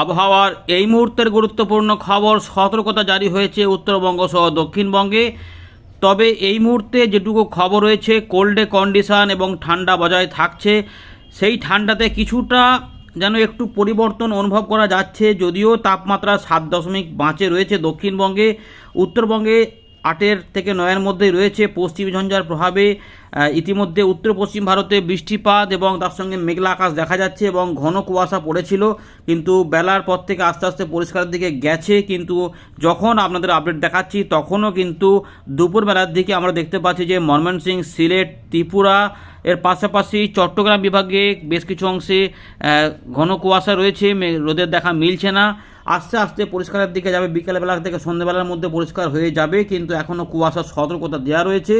আবহাওয়ার এই মুহূর্তের গুরুত্বপূর্ণ খবর সতর্কতা জারি হয়েছে উত্তরবঙ্গ সহ দক্ষিণবঙ্গে। তবে এই মুহূর্তে যেটুকু খবর রয়েছে, কোল্ডে কন্ডিশান এবং ঠান্ডা বজায় থাকছে। সেই ঠান্ডাতে কিছুটা যেন একটু পরিবর্তন অনুভব করা যাচ্ছে, যদিও তাপমাত্রা সাত দশমিক পাঁচে রয়েছে দক্ষিণবঙ্গে। উত্তরবঙ্গে আটের থেকে নয়ের মধ্যেই রয়েছে পশ্চিম ঝঞ্ঝার প্রভাবে ইতিমধ্যে উত্তর পশ্চিম ভারতে বৃষ্টিপাত এবং তার সঙ্গে মেঘলা আকাশ দেখা যাচ্ছে এবং ঘন কুয়াশা পড়েছিল, কিন্তু বেলার পর থেকে আস্তে আস্তে পরিষ্কারের দিকে গেছে, কিন্তু যখন আপনাদের আপডেট দেখাচ্ছি তখনও কিন্তু দুপুরবেলার দিকে আমরা দেখতে পাচ্ছি যে ময়মনসিংহ সিলেট, ত্রিপুরা এর পাশাপাশি চট্টগ্রাম বিভাগে বেশ কিছু অংশে ঘন কুয়াশা রয়েছে রোদের দেখা মিলছে না। আস্তে আস্তে পরিষ্কারের দিকে যাবে, বিকেলবেলা থেকে সন্ধ্যেবেলার মধ্যে পরিষ্কার হয়ে যাবে, কিন্তু এখনও কুয়াশার সতর্কতা দেওয়া রয়েছে।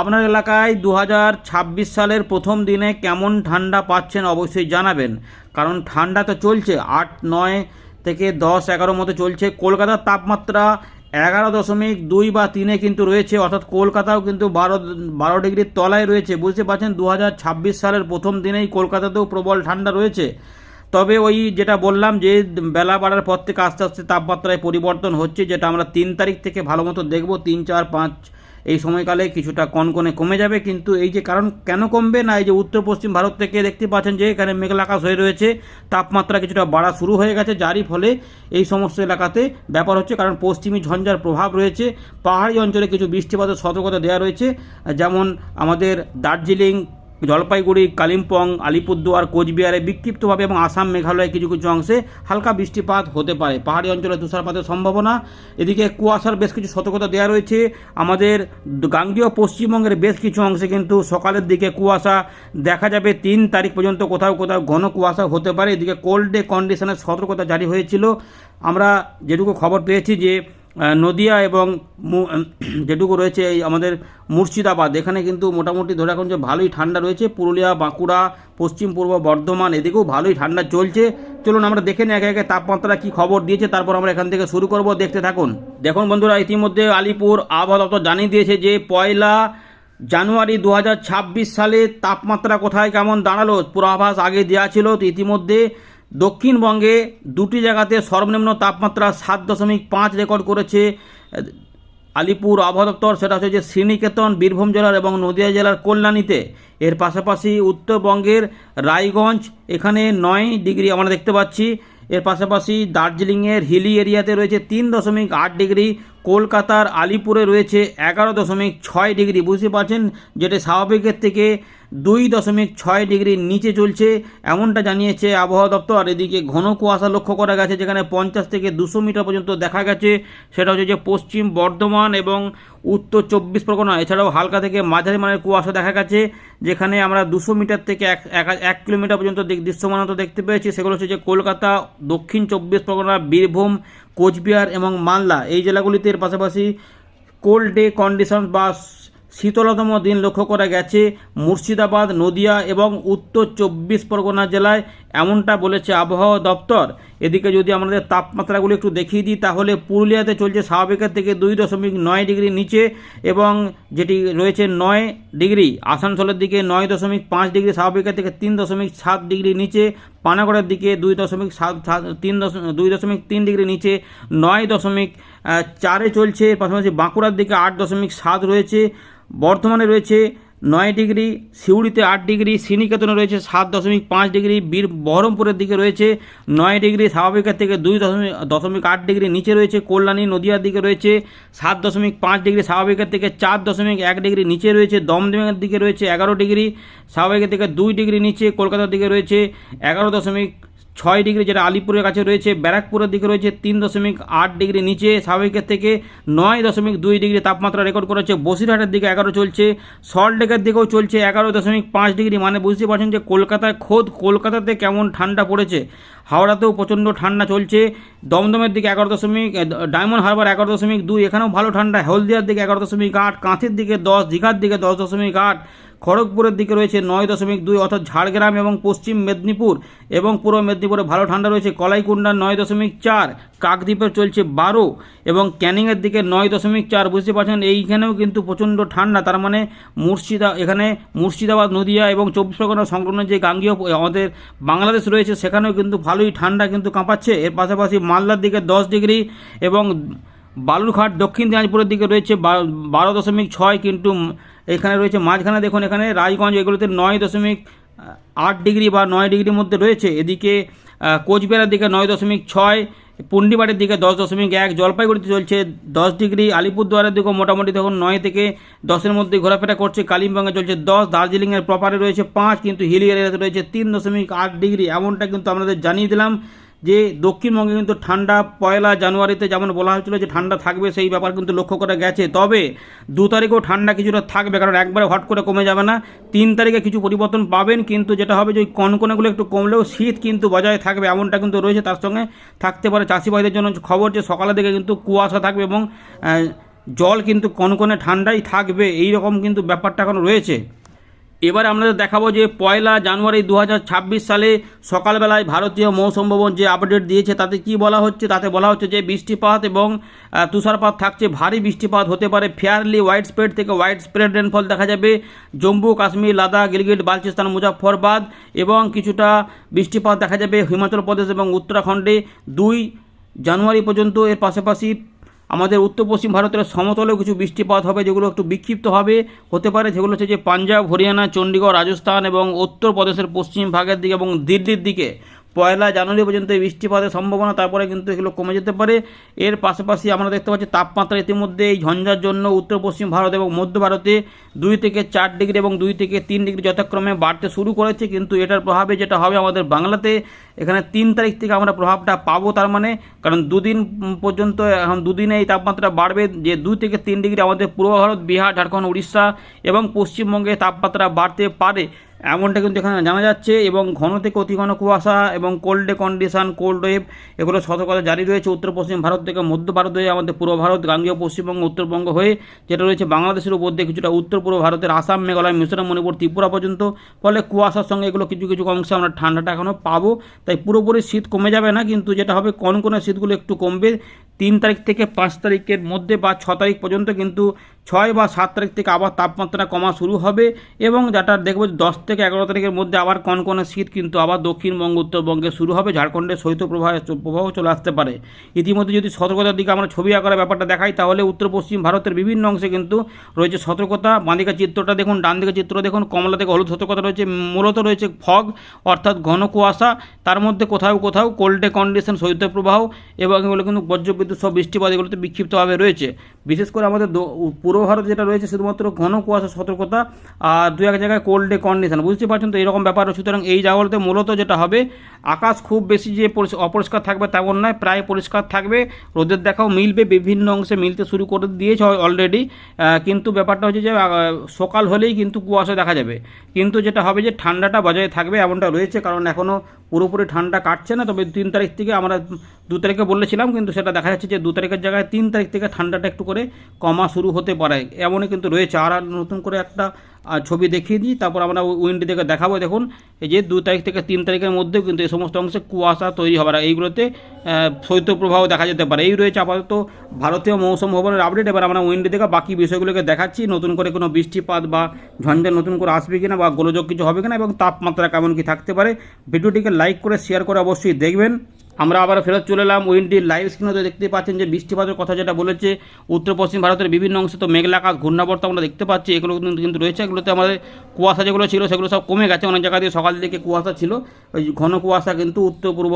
আপনার এলাকায় দু হাজার ছাব্বিশ সালের প্রথম দিনে কেমন ঠান্ডা পাচ্ছেন অবশ্যই জানাবেন। কারণ ঠান্ডা তো চলছে, আট, নয় থেকে দশ এগারো মতো চলছে। কলকাতার তাপমাত্রা এগারো দশমিক দুই বা তিনে কিন্তু রয়েছে, অর্থাৎ কলকাতাও কিন্তু বারো বারো ডিগ্রির তলায় রয়েছে। বুঝতে পারছেন দু হাজার ছাব্বিশ সালের প্রথম দিনেই কলকাতাতেও প্রবল ঠান্ডা রয়েছে। তবে ওই যেটা বললাম যে, বেলা বাড়ার পর থেকে আস্তে আস্তে তাপমাত্রায় পরিবর্তন হচ্ছে, যেটা আমরা তিন তারিখ থেকে ভালো মতো দেখব, তিন, চার, পাঁচ এই সময়কালে কিছুটা কনকনে কমে যাবে, কিন্তু এই যে কারণ কেন কমবে না, এই যে উত্তর পশ্চিম ভারত থেকে দেখতে পাচ্ছেন যে এখানে মেঘলা আকাশ হয়ে রয়েছে, তাপমাত্রা কিছুটা বাড়া শুরু হয়ে গেছে, যারই ফলে এই সমস্ত এলাকাতে ব্যাপার হচ্ছে, কারণ পশ্চিমী ঝঞ্ঝার প্রভাব রয়েছে, পাহাড়ি অঞ্চলে কিছু বৃষ্টিপাতের সতর্কতা দেওয়া রয়েছে, যেমন আমাদের দার্জিলিং জলপাইগুড়ি, কালিম্পং, আলিপুরদুয়ার, কোচবিহারে বিক্ষিপ্তভাবে এবং আসাম, মেঘালয়ে কিছু কিছু অংশে হালকা বৃষ্টিপাত হতে পারে। পাহাড়ি অঞ্চলে তুষারপাতের সম্ভাবনা। এদিকে কুয়াশার বেশ কিছু সতর্কতা দেওয়া রয়েছে। আমাদের গাঙ্গীয় পশ্চিমবঙ্গের বেশ কিছু অংশে কিন্তু সকালের দিকে কুয়াশা দেখা যাবে। তিন তারিখ পর্যন্ত কোথাও কোথাও ঘন কুয়াশা হতে পারে। এদিকে কোল্ড ডে কন্ডিশনের সতর্কতা জারি হয়েছিল। আমরা যেটুকু খবর পেয়েছি যে নদিয়া এবং যেটুকু রয়েছে এই আমাদের মুর্শিদাবাদ। এখানে কিন্তু মোটামুটি ধরে রাখুন যে ভালোই ঠান্ডা রয়েছে। পুরুলিয়া, বাঁকুড়া, পশ্চিম পূর্ব বর্ধমান এদিকেও ভালোই ঠান্ডা চলছে। চলুন আমরা দেখে নিই একে একে তাপমাত্রা কি খবর দিয়েছে, তারপর আমরা এখান থেকে শুরু করব। দেখতে থাকুন। দেখুন বন্ধুরা, ইতিমধ্যে আলিপুর আবহাওয়া দপ্তর জানিয়ে দিয়েছে যে পয়লা জানুয়ারি দু হাজার ছাব্বিশ সালে তাপমাত্রা কোথায় কেমন দাঁড়াল পূর্বাভাস আগে দেওয়া ছিল। তো ইতিমধ্যে দক্ষিণবঙ্গে দুটি জায়গাতে সর্বনিম্ন তাপমাত্রা সাত দশমিক পাঁচ রেকর্ড করেছে আলিপুর আবহাওয়া দপ্তর। সেটা হচ্ছে যে শ্রীনিকেতন, বীরভূম জেলার এবং নদিয়া জেলার কল্যাণীতে। এর পাশাপাশি উত্তরবঙ্গের রায়গঞ্জ, এখানে নয় ডিগ্রি আমরা দেখতে পাচ্ছি। এর পাশাপাশি দার্জিলিংয়ের হিলি এরিয়াতে রয়েছে তিন দশমিক আট ডিগ্রি। কলকাতার আলিপুরে রয়েছে এগারো দশমিক ছয় ডিগ্রি। বুঝতে পারছেন? যেটা স্বাভাবিকের থেকে দুই দশমিক ছয় ডিগ্রি নিচে চলছে। এমনটা জানিয়েছে আবহাওয়া দপ্তর। এদিকে ঘন কুয়াশা লক্ষ্য করা গেছে, যেখানে পঞ্চাশ থেকে দুশো মিটার পর্যন্ত দেখা গেছে। সেটা হচ্ছে যে পশ্চিম বর্ধমান এবং উত্তর চব্বিশ পরগনা। এছাড়াও হালকা থেকে মাঝারি মানের কুয়াশা দেখা গেছে, যেখানে আমরা দুশো মিটার থেকে এক, এক- কিলোমিটার পর্যন্ত দৃশ্যমানতা দেখতে পেয়েছি। সেগুলো হচ্ছে যে কলকাতা, দক্ষিণ চব্বিশ পরগনা, বীরভূম কোচবিহার এবং মালদা। এই জেলাগুলিতে এর পাশাপাশি কোল্ড ডে কন্ডিশন বা শীতলতম দিন লক্ষ্য করা গেছে। মুর্শিদাবাদ, নদিয়া এবং উত্তর চব্বিশ পরগনা জেলায় এমনটা বলেছে আবহাওয়া দপ্তর। এদিকে যদি আমাদের তাপমাত্রাগুলো একটু দেখিয়ে দিই, তাহলে পুরুলিয়াতে চলছে স্বাভাবিকের থেকে দুই দশমিক নয় ডিগ্রি নিচে এবং যেটি রয়েছে নয় ডিগ্রি, আসানসোলের দিকে নয় দশমিক পাঁচ ডিগ্রি, স্বাভাবিকের থেকে তিন দশমিক সাত ডিগ্রি নিচে, পানাগড়ের দিকে দুই দশমিক সাত তিন দুই দশমিক তিন ডিগ্রি নিচে, নয় দশমিক চারে চলছে, পাশাপাশি বাঁকুড়ার দিকে আট দশমিক সাত রয়েছে, বর্ধমানে রয়েছে নয় ডিগ্রি, সিউড়িতে আট ডিগ্রি শ্রীনিকেতনে রয়েছে সাত দশমিক পাঁচ ডিগ্রি, বীর বহরমপুরের দিকে রয়েছে নয় ডিগ্রি, স্বাভাবিকের থেকে দুই দশমিক দশমিক আট ডিগ্রি নিচে রয়েছে কল্যাণী, নদিয়ার দিকে রয়েছে সাত দশমিক পাঁচ ডিগ্রি, স্বাভাবিকের থেকে চার দশমিক এক ডিগ্রি নিচে রয়েছে দমদমের দিকে রয়েছে এগারো ডিগ্রি, স্বাভাবিকের থেকে দুই ডিগ্রি নিচে কলকাতার দিকে রয়েছে এগারো দশমিক ছয় ডিগ্রি যেটা আলিপুরের কাছে রয়েছে, ব্যারাকপুরের দিকে রয়েছে তিন দশমিক আট ডিগ্রি নিচে স্বাভাবিকের থেকে নয় দশমিক দুই ডিগ্রি তাপমাত্রা রেকর্ড করেছে বসিরহাটের দিকে এগারো চলছে সল্টলেকের দিকেও চলছে এগারো দশমিক পাঁচ ডিগ্রি। মানে বুঝতে পারছেন যে কলকাতায় খোদ কলকাতাতে কেমন ঠান্ডা পড়েছে। হাওড়াতেও প্রচণ্ড ঠান্ডা চলছে। দমদমের দিকে এগারো দশমিক ডায়মন্ড হারবার এগারো দশমিক দুই। এখানেও ভালো ঠান্ডা। হলদিয়ার দিকে এগারো দশমিক আট, কাঁথির দিকে দশ, দীঘার দিকে দশ দশমিক আট। খড়গপুরের দিকে রয়েছে নয় দশমিক দুই, অর্থাৎ ঝাড়গ্রাম এবং পশ্চিম মেদিনীপুর এবং পূর্ব মেদিনীপুরে ভালো ঠান্ডা রয়েছে। কলাইকুণ্ডা নয় দশমিক চার কাকদ্বীপে চলছে বারো এবং ক্যানিংয়ের দিকে নয় দশমিক চার, বুঝতে পারছেন? এইখানেও কিন্তু প্রচণ্ড ঠান্ডা। তার মানে মুর্শিদা, এখানে মুর্শিদাবাদ, নদিয়া এবং চব্বিশ পরগনা সংলগ্ন যে গাঙ্গীয় আমাদের বাংলাদেশ রয়েছে, সেখানেও কিন্তু ভালোই ঠান্ডা কিন্তু কাঁপাচ্ছে। এর পাশাপাশি মালদার দিকে দশ ডিগ্রি এবং বালুরঘাট দক্ষিণ দিনাজপুরের দিকে রয়েছে বারো দশমিক ছয় কিন্তু এখানে রয়েছে মাঝখানে দেখুন এখানে রাজগঞ্জ এগুলোতে নয় দশমিক আট ডিগ্রি বা নয় ডিগ্রির মধ্যে রয়েছে। এদিকে কোচবিহারের দিকে নয় দশমিক ছয়, পুন্ডিবাড়ির দিকে দশ দশমিক এক, জলপাইগুড়িতে চলছে দশ ডিগ্রি, আলিপুরদুয়ারের দিকেও মোটামুটি দেখুন নয় থেকে দশের মধ্যে ঘোরাফেরা করছে। কালিম্পংয়ে চলছে দশ, দার্জিলিংয়ের প্রপারে রয়েছে পাঁচ, কিন্তু হিলি এরিয়াতে রয়েছে তিন দশমিক আট ডিগ্রি। এমনটা কিন্তু আপনাদের জানিয়ে দিলাম। যে দক্ষিণবঙ্গে কিন্তু ঠান্ডা পয়লা জানুয়ারিতে যেমন বলা হয়েছিল যে ঠান্ডা থাকবে, সেই ব্যাপার কিন্তু লক্ষ্য করা গেছে। তবে দু তারিখেও ঠান্ডা কিছুটা থাকবে, কারণ একবারে হট করে কমে যাবে না। তিন তারিখে কিছু পরিবর্তন পাবেন, কিন্তু যেটা হবে যে ওই কনকনেগুলো একটু কমলেও শীত কিন্তু বজায় থাকবে, এমনটা কিন্তু রয়েছে। তার সঙ্গে থাকতে পারে চাষিভাইদের জন্য খবর যে সকালের দিকে কিন্তু কুয়াশা থাকবে এবং জল কিন্তু কনকনে ঠান্ডাই থাকবে। এই রকম কিন্তু ব্যাপারটা এখন রয়েছে। এবার আপনাদের দেখাবো যে পয়লা জানুয়ারি দু হাজার ছাব্বিশ সালে সকালবেলায় ভারতীয় মৌসুম ভবন যে আপডেট দিয়েছে, তাতে কি বলা হচ্ছে? তাতে বলা হচ্ছে যে বৃষ্টিপাত এবং তুষারপাত থাকছে, ভারী বৃষ্টিপাত হতে পারে। ফেয়ারলি হোয়াইট স্প্রেড থেকে হোয়াইট স্প্রেড রেনফল দেখা যাবে। জম্মু, কাশ্মীর, লাদাখ, গিলগিট, বালচিস্তান মুজাফরবাদ এবং কিছুটা বৃষ্টিপাত দেখা যাবে হিমাচল প্রদেশ এবং উত্তরাখণ্ডে। দুই জানুয়ারি পর্যন্ত এর পাশাপাশি আমাদের উত্তর পশ্চিম ভারতের সমতলেও কিছু বৃষ্টিপাত হবে, যেগুলো একটু বিক্ষিপ্ত হবে। হতে পারে যেগুলো হচ্ছে যে পাঞ্জাব, হরিয়ানা চণ্ডীগড় রাজস্থান এবং উত্তরপ্রদেশের পশ্চিম ভাগের দিকে এবং দিল্লির দিকে। পয়লা জানুয়ারি পর্যন্ত বৃষ্টিপাতের সম্ভাবনা তারপরে কিন্তু এগুলো কমে যেতে পারে। এর পাশাপাশি আমরা দেখতে পাচ্ছি তাপমাত্রা ইতিমধ্যে এই ঝঞ্ঝার জন্য উত্তর, পশ্চিম ভারত এবং মধ্য ভারতে দুই থেকে চার ডিগ্রি এবং দুই থেকে তিন ডিগ্রি যথাক্রমে বাড়তে শুরু করেছে। কিন্তু এটার প্রভাবে যেটা হবে আমাদের বাংলাতে, এখানে তিন তারিখ থেকে আমরা প্রভাবটা পাবো তার মানে কারণ দুদিন পর্যন্ত, এখন দুদিনে এই তাপমাত্রা বাড়বে যে দুই থেকে তিন ডিগ্রি আমাদের পূর্ব ভারত, বিহার, ঝাড়খণ্ড, উড়িষ্যা এবং পশ্চিমবঙ্গে তাপমাত্রা বাড়তে পারে। এমনটা কিন্তু এখানে জানা যাচ্ছে এবং ঘন থেকে অতি ঘন কুয়াশা এবং কোল্ড কন্ডিশন কোল্ড ওয়েভ এগুলো সতর্কতা জারি রয়েছে উত্তর পশ্চিম ভারত থেকে মধ্য ভারত হয়ে আমাদের পূর্ব ভারত, গাঙ্গীয় পশ্চিমবঙ্গ, উত্তরবঙ্গ হয়ে যেটা রয়েছে বাংলাদেশের উপর দিয়ে কিছুটা উত্তর পূর্ব ভারতের আসাম, মেঘালয়, মিজোরাম, মণিপুর, ত্রিপুরা পর্যন্ত। ফলে কুয়াশার সঙ্গে এগুলো কিছু কিছু অংশে আমরা ঠান্ডাটা এখনও পাবো। তাই পুরোপুরি শীত কমে যাবে না, কিন্তু যেটা হবে কনকনে শীতগুলো একটু কমবে, তিন তারিখ থেকে পাঁচ তারিখের মধ্যে বা ছ তারিখ পর্যন্ত কিন্তু ছয় বা সাত তারিখ থেকে আবার তাপমাত্রা কমা শুরু হবে এবং যেটা দেখব দশ থেকে এগারো তারিখের মধ্যে আবার কনকনে শীত কিন্তু আবার দক্ষিণবঙ্গ, উত্তরবঙ্গে শুরু হবে, ঝাড়খণ্ডে শৈত্যপ্রবাহ প্রবাহ চলে আসতে পারে। ইতিমধ্যে যদি সতর্কতার দিকে আমরা ছবি আঁকার ব্যাপারটা দেখাই, তাহলে উত্তর, পশ্চিম ভারতের বিভিন্ন অংশে কিন্তু রয়েছে সতর্কতা। বাঁদিকে চিত্রটা দেখুন ডান দিকে চিত্র দেখুন, কমলা থেকে হলুদ সতর্কতা রয়েছে, মূলত রয়েছে ফগ, অর্থাৎ ঘন কুয়াশা। তার মধ্যে কোথাও কোথাও কোল্ডে কন্ডিশন শৈত্যপ্রবাহ এবং এগুলো কিন্তু বজ্রবিদ্যুৎ সব বৃষ্টিপাত এগুলোতে বিক্ষিপ্তভাবে রয়েছে। বিশেষ করে আমাদের পূর্ব ভারত যেটা রয়েছে শুধুমাত্র ঘন কুয়াশা, সতর্কতা আর দু এক জায়গায় কোল্ড ডে কন্ডিশন বুঝতে পারছেন তো? এরকম ব্যাপার সুতরাং এই জায়গাগুলোতে মূলত যেটা হবে, আকাশ খুব বেশি যে পরিষ- অপরিষ্কার থাকবে তেমন নয়, প্রায় পরিষ্কার থাকবে। রোদের দেখাও মিলবে, বিভিন্ন অংশে মিলতে শুরু করে দিয়েছে অলরেডি কিন্তু ব্যাপারটা হচ্ছে যে সকাল হলেই কিন্তু কুয়াশা দেখা যাবে। কিন্তু যেটা হবে যে, ঠান্ডাটা বজায় থাকবে এমনটা রয়েছে। কারণ এখনও পুরোপুরি ঠান্ডা কাটছে না, তবে তিন তারিখ থেকে আমরা দু তারিখে বলেছিলাম, কিন্তু সেটা দেখা যাচ্ছে যে দু তারিখের জায়গায় তিন তারিখ থেকে ঠান্ডাটা একটু করে কমা শুরু হতে পারে। এমনই কিন্তু রয়েছে। আর নতুন করে একটা ছবি দেখিয়ে দিই, তারপর আমরা উইন্ডি থেকে দেখাবো, দেখুন, এই যে দু তারিখ থেকে তিন তারিখের মধ্যেও কিন্তু এই সমস্ত অংশে কুয়াশা তৈরি হবে, আর এইগুলোতে শৈত্যপ্রবাহ দেখা যেতে পারে। এই রয়েছে আপাতত ভারতীয় মৌসুম ভবনের আপডেট এবার আমরা উইন্ডি থেকে বাকি বিষয়গুলোকে দেখাচ্ছি, নতুন করে কোনো বৃষ্টিপাত বা ঝঞ্ঝা নতুন করে আসবে কিনা বা গোলযোগ কিছু হবে কিনা এবং তাপমাত্রা কেমন কি থাকতে পারে, ভিডিওটিকে লাইক করে শেয়ার করে অবশ্যই দেখবেন। আমরা আবার ফেরত চলে এলাম উইন্ডির লাইভ স্ক্রিনে তো দেখতে পাচ্ছেন যে বৃষ্টিপাতের কথা যেটা বলেছে উত্তর পশ্চিম ভারতের বিভিন্ন অংশে তো মেঘলা আকাশ, ঘূর্ণাবর্ত আমরা দেখতে পাচ্ছি। এগুলো কিন্তু রয়েছে। এগুলোতে আমাদের কুয়াশা যেগুলো ছিল, সেগুলো সব কমে গেছে। অনেক জায়গা দিয়ে সকাল দিকে কুয়াশা ছিল। ওই ঘন কুয়াশা কিন্তু উত্তর পূর্ব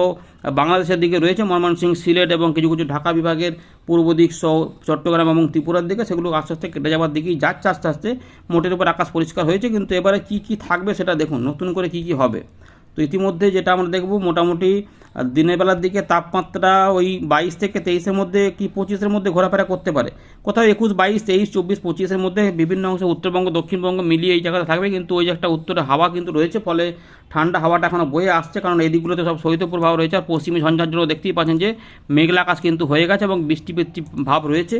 বাংলাদেশের দিকে রয়েছে। ময়মনসিংহ, সিলেট এবং কিছু কিছু ঢাকা বিভাগের পূর্ব দিক সহ চট্টগ্রাম এবং ত্রিপুরার দিকে সেগুলো আস্তে আস্তে কেটে যাওয়ার দিকেই যাচ্ছে আস্তে আস্তে। মোটের উপর আকাশ পরিষ্কার হয়েছে, কিন্তু এবারে কি কি থাকবে সেটা দেখুন। নতুন করে কি কি হবে। তো ইতিমধ্যে যেটা আমরা দেখব, মোটামুটি দিনের বেলার দিকে তাপমাত্রা ওই বাইশ থেকে তেইশের মধ্যে কি পঁচিশের মধ্যে ঘোরাফেরা করতে পারে। কোথাও একুশ, বাইশ, তেইশ, চব্বিশ, পঁচিশের মধ্যে বিভিন্ন অংশে উত্তরবঙ্গ, দক্ষিণবঙ্গ মিলিয়ে এই জায়গাটা থাকবে। কিন্তু ওই একটা উত্তরে হাওয়া কিন্তু রয়েছে, ফলে ঠান্ডা হাওয়াটা এখনও বয়ে আসছে, কারণ এই দিকগুলোতে সব শৈত্যপ্রবাহ রয়েছে। আর পশ্চিমী ঝঞ্ঝার জন্য দেখতেই পাচ্ছেন যে মেঘলা আকাশ কিন্তু হয়ে গেছে এবং বৃষ্টি ভাব রয়েছে।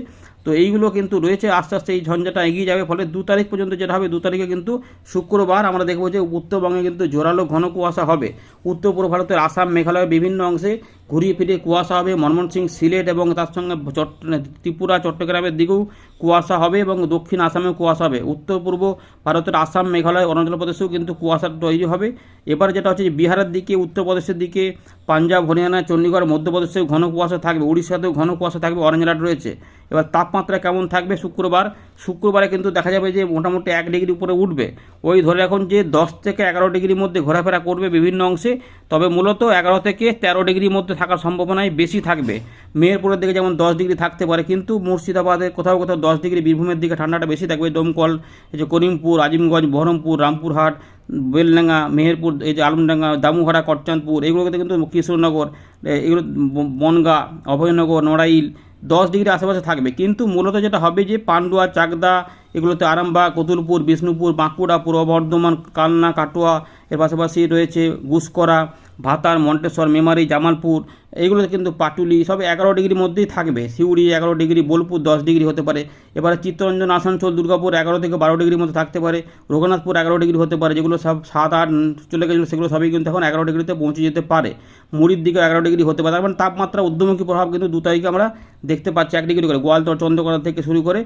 তো এইগুলো কিন্তু রয়েছে, আস্তে আস্তে এই ঝঞ্ঝাটা এগিয়ে যাবে, ফলে দু তারিখ পর্যন্ত যেটা হবে, দু তারিখে কিন্তু শুক্রবার আমরা দেখব যে উত্তরবঙ্গে কিন্তু জোরালো ঘন কুয়াশা হবে। উত্তর পূর্ব ভারতের আসাম মেঘালয় বিভিন্ন অংশে ঘুরিয়ে ফিরিয়ে কুয়াশা হবে ময়মনসিং সিলেট এবং তার সঙ্গে ত্রিপুরা, চট্টগ্রামের দিকেও কুয়াশা হবে এবং দক্ষিণ আসামেও কুয়াশা হবে। উত্তর পূর্ব ভারতের আসাম, মেঘালয়, অরুণাচল প্রদেশেও কিন্তু কুয়াশা তৈরি হবে। এবার যেটা হচ্ছে বিহারের দিকে উত্তরপ্রদেশের দিকে, পাঞ্জাব, হরিয়ানা, চণ্ডীগড় মধ্যপ্রদেশেও ঘন কুয়াশা থাকবে, উড়িষ্যাতেও ঘন কুয়াশা থাকবে অরেঞ্জ অ্যালার্ট রয়েছে। এবার তাপমাত্রা কেমন থাকবে শুক্রবার? শুক্রবারে কিন্তু দেখা যাবে যে মোটামুটি এক ডিগ্রি উপরে উঠবে। ওই ধরে এখন যে দশ থেকে এগারো ডিগ্রির মধ্যে ঘোরাফেরা করবে বিভিন্ন অংশে। তবে মূলত এগারো থেকে তেরো ডিগ্রির মধ্যে থাকার সম্ভাবনাই বেশি থাকবে। মেহেরপুরের দিকে যেমন দশ ডিগ্রি থাকতে পারে, কিন্তু মুর্শিদাবাদে কোথাও কোথাও দশ ডিগ্রি বীরভূমের দিকে ঠান্ডাটা বেশি থাকবে। দমকল, এই যে করিমপুর, আজিমগঞ্জ, বহরমপুর, রামপুরহাট, বেলডাঙ্গা, মেহেরপুর, এই যে আলমডাঙ্গা, দামুহারা করচাঁদপুর এগুলোতে কিন্তু কৃষ্ণনগর এগুলো বনগাঁ, অভয়নগর, নড়াইল দশ ডিগ্রি আশেপাশে থাকবে। কিন্তু মূলত যেটা হবে যে পান্ডুয়া, চাকদা, এগুলোতে আরামবাগ, কতুলপুর, বিষ্ণুপুর, বাঁকুড়া, পূর্ব বর্ধমান, কালনা, কাটোয়া, এর পাশাপাশি রয়েছে গুসকরা ভাতার মন্টেশ্বর মেমারি জামালপুর এইগুলোতে কিন্তু পাটুলি সব এগারো ডিগ্রির মধ্যেই থাকবে। সিউড়ি এগারো ডিগ্রি, বোলপুর দশ ডিগ্রি হতে পারে। এবারে চিত্তরঞ্জন, আসানসোল, দুর্গাপুর এগারো থেকে বারো ডিগ্রির মধ্যে থাকতে পারে। রঘুনাথপুর এগারো ডিগ্রি হতে পারে। যেগুলো সব সাত, আট চলে গেছিল, সেগুলো সবই কিন্তু এখন এগারো ডিগ্রিতে পৌঁছে যেতে পারে। মুড়ির দিকে এগারো ডিগ্রি হতে পারে। তার মানে তাপমাত্রা ঊর্ধ্বমুখী প্রভাব কিন্তু দু তারিখে আমরা দেখতে পাচ্ছি এক ডিগ্রি করে। গোয়ালতর, চন্দ্রকোনা থেকে শুরু করে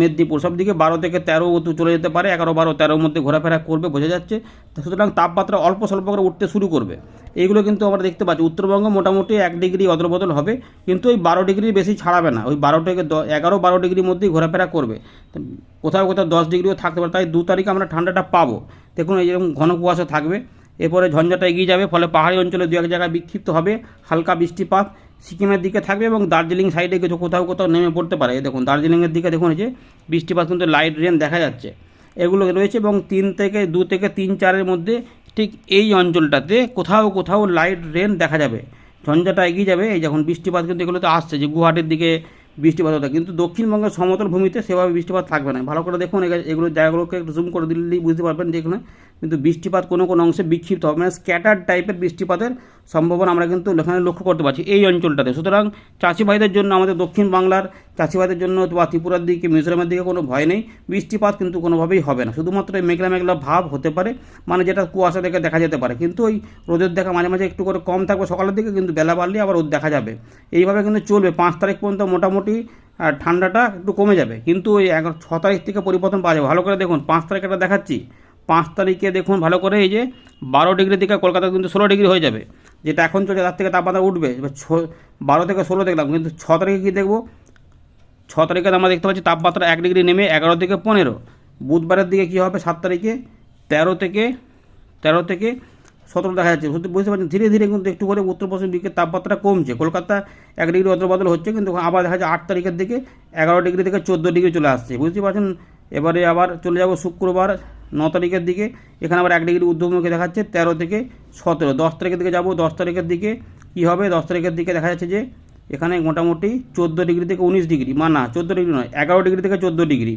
মেদিনীপুর সব দিকে বারো থেকে তেরো চলে যেতে পারে। এগারো, বারো, তেরোর মধ্যে ঘোরাফেরা করবে, বোঝা যাচ্ছে। সুতরাং তাপমাত্রা অল্প স্বল্প করে উঠতে শুরু করবে। এইগুলো কিন্তু আমরা দেখতে পাচ্ছি। উত্তরবঙ্গ মোটামুটি এক ডিগ্রি অদলবদল হবে, কিন্তু ওই বারো ডিগ্রির বেশি ছাড়াবে না। ওই বারো থেকে এগারো বারো ডিগ্রির মধ্যেই ঘোরাফেরা করবে। কোথাও কোথাও দশ ডিগ্রিও থাকতে পারে, তাই দু তারিখে আমরা ঠান্ডাটা পাবো। দেখুন, এই যেরকম ঘন কুয়াশা থাকবে, এরপরে ঝঞ্ঝাটা এগিয়ে যাবে, ফলে পাহাড়ি অঞ্চলে দু এক জায়গায় বিক্ষিপ্ত হবে, হালকা বৃষ্টিপাত সিকিমের দিকে থাকবে এবং দার্জিলিং সাইডে কিছু কোথাও কোথাও নেমে পড়তে পারে। দেখুন, দার্জিলিংয়ের দিকে দেখুন, এই যে বৃষ্টিপাত কিন্তু লাইট রেন দেখা যাচ্ছে। এগুলো রয়েছে এবং তিন থেকে, দু থেকে তিন চারের মধ্যে ঠিক এই অঞ্চলটাতে কোথাও কোথাও লাইট রেন দেখা যাবে। ঝঞ্ঝাটা এগিয়ে যাবে, এই যখন বৃষ্টিপাত কিন্তু এগুলো তো আসছে, যে গুয়াহাটির দিকে বৃষ্টিপাত হতো। কিন্তু দক্ষিণবঙ্গের সমতল ভূমিতে সেভাবে বৃষ্টিপাত থাকবে না। ভালো করে দেখুন এগুলো- জায়গাগুলোকে একটু জুম করে দিলেই বুঝতে পারবেন যে এখানে কিন্তু বৃষ্টিপাত কোনো কোনো অংশে বিক্ষিপ্ত হবে মানে স্ক্যাটার টাইপের বৃষ্টিপাতের সম্ভাবনা আমরা কিন্তু এখানে লক্ষ্য করতে পারছি এই অঞ্চলটাতে। সুতরাং চাষিভাইদের জন্য আমাদের দক্ষিণ বাংলার চাষিভাইদের জন্য বা ত্রিপুরার দিকে, মিজোরামের দিকে কোনো ভয় নেই, বৃষ্টিপাত কিন্তু কোনোভাবেই হবে না। শুধুমাত্র এই মেঘলা মেঘলা ভাব হতে পারে মানে যেটা কুয়াশা থেকে দেখা যেতে পারে। কিন্তু ওই রোদের দেখা মাঝে মাঝে একটু করে কম থাকবে, সকালের দিকে কিন্তু বেলা বাড়লে আবার রোদ দেখা যাবে। এইভাবে কিন্তু চলবে। পাঁচ তারিখ পর্যন্ত মোটামুটি ঠান্ডাটা একটু কমে যাবে। কিন্তু ওই এগারো ছ তারিখ থেকে পরিবর্তন পাওয়া যাবে। ভালো করে দেখুন, পাঁচ তারিখ এটা দেখাচ্ছি। পাঁচ তারিখে দেখুন ভালো করে, এই যে বারো ডিগ্রি থেকে কলকাতা কিন্তু ষোলো ডিগ্রি হয়ে যাবে। যেটা এখন চলছে, তার থেকে তাপমাত্রা উঠবে। এবার ছ, বারো থেকে ষোলো দেখলাম, কিন্তু ছ তারিখে কী দেখব? ছ তারিখে আমরা দেখতে পাচ্ছি তাপমাত্রা এক ডিগ্রি নেমে এগারো থেকে পনেরো। বুধবারের দিকে কী হবে সাত তারিখে? তেরো থেকে তেরো থেকে সতেরো দেখা যাচ্ছে। সত্যি বুঝতে পারছেন? ধীরে ধীরে কিন্তু একটু করে উত্তর পশ্চিম দিকে তাপমাত্রা কমছে। কলকাতা এক ডিগ্রি অদলবদল হচ্ছে, কিন্তু আবার দেখা যাচ্ছে আট তারিখের দিকে এগারো ডিগ্রি থেকে চোদ্দ ডিগ্রি চলে আসছে। বুঝতে পারছেন? এবারে আবার চলে যাব শুক্রবার। ন তারিখের দিকে। এখানে আবার এক ডিগ্রি ঊর্ধ্বমুখী দেখাচ্ছে, তেরো থেকে সতেরো। দশ তারিখের দিকে যাব, দশ তারিখের দিকে কী হবে? দশ তারিখের দিকে দেখা যাচ্ছে যে এখানে মোটামুটি চোদ্দ ডিগ্রি থেকে উনিশ ডিগ্রি মা না, চোদ্দ ডিগ্রি নয়, এগারো ডিগ্রি থেকে চোদ্দ ডিগ্রি।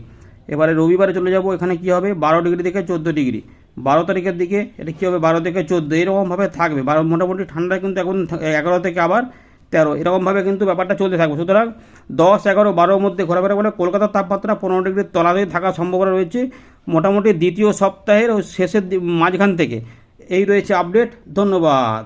এবারে রবিবারে চলে যাব, এখানে কী হবে? বারো ডিগ্রি থেকে চোদ্দ ডিগ্রি। বারো তারিখের দিকে এটা কী হবে? বারো থেকে চোদ্দ, এরকমভাবে থাকবে। বারো, মোটামুটি ঠান্ডা কিন্তু এখন এগারো থেকে আবার তেরো, এরকমভাবে কিন্তু ব্যাপারটা চলতে থাকবে। সুতরাং দশ, এগারো, বারোর মধ্যে ঘোরাফেরা করলে কলকাতার তাপমাত্রা পনেরো ডিগ্রির তলাতেই থাকার সম্ভাবনা রয়েছে। মোটামুটি দ্বিতীয় সপ্তাহের শেষের মাঝখান থেকে। এই রয়েছে আপডেট ধন্যবাদ।